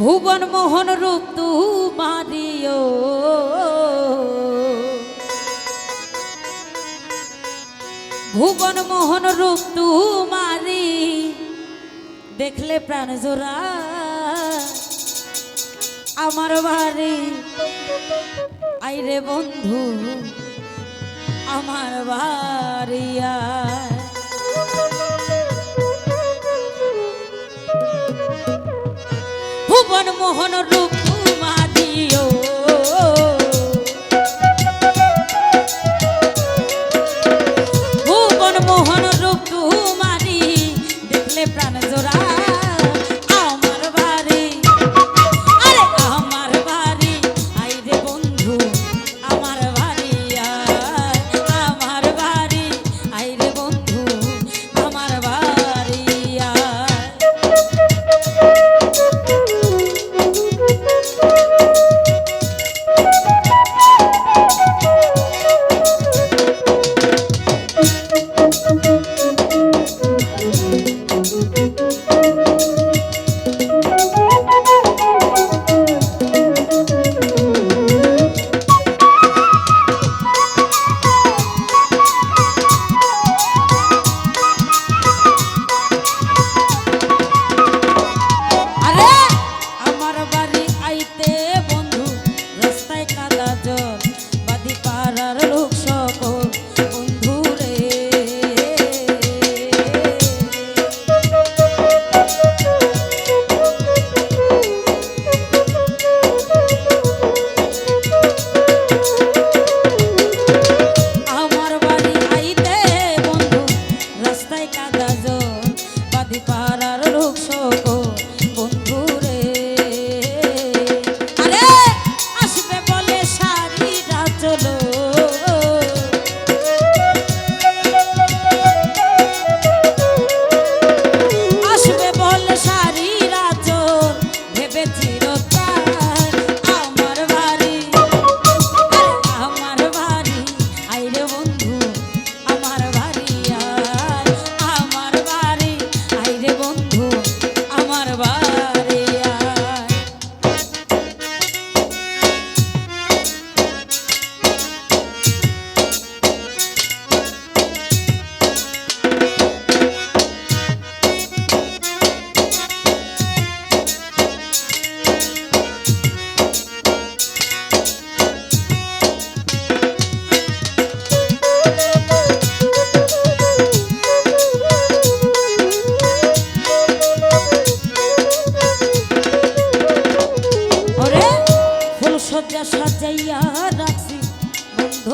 ভুবন মোহন রূপ তুমারিও ভুবন মোহন রূপ তুমারি দেখলে প্রাণ জোড়া। আমার বাড়ি, আইরে বন্ধু, আমার বাড়িয়া মোহন রূপ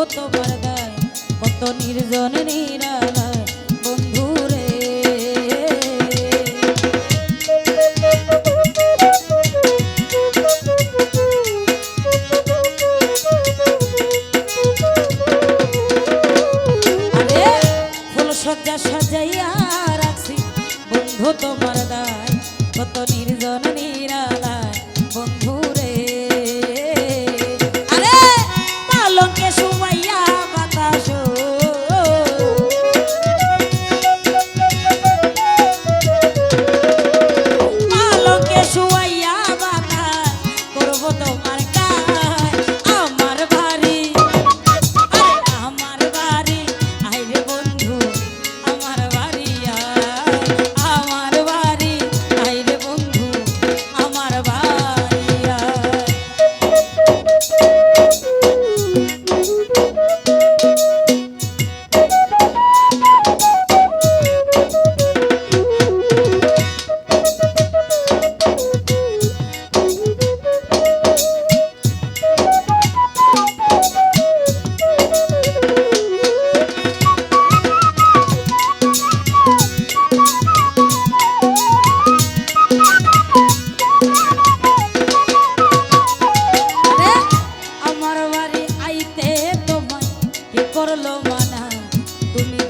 তোমার গায় কত নির্জন নিরালায় সজ্জা সাজাইয়া রাখছি বন্ধু তোমার দায় কত নির তুমি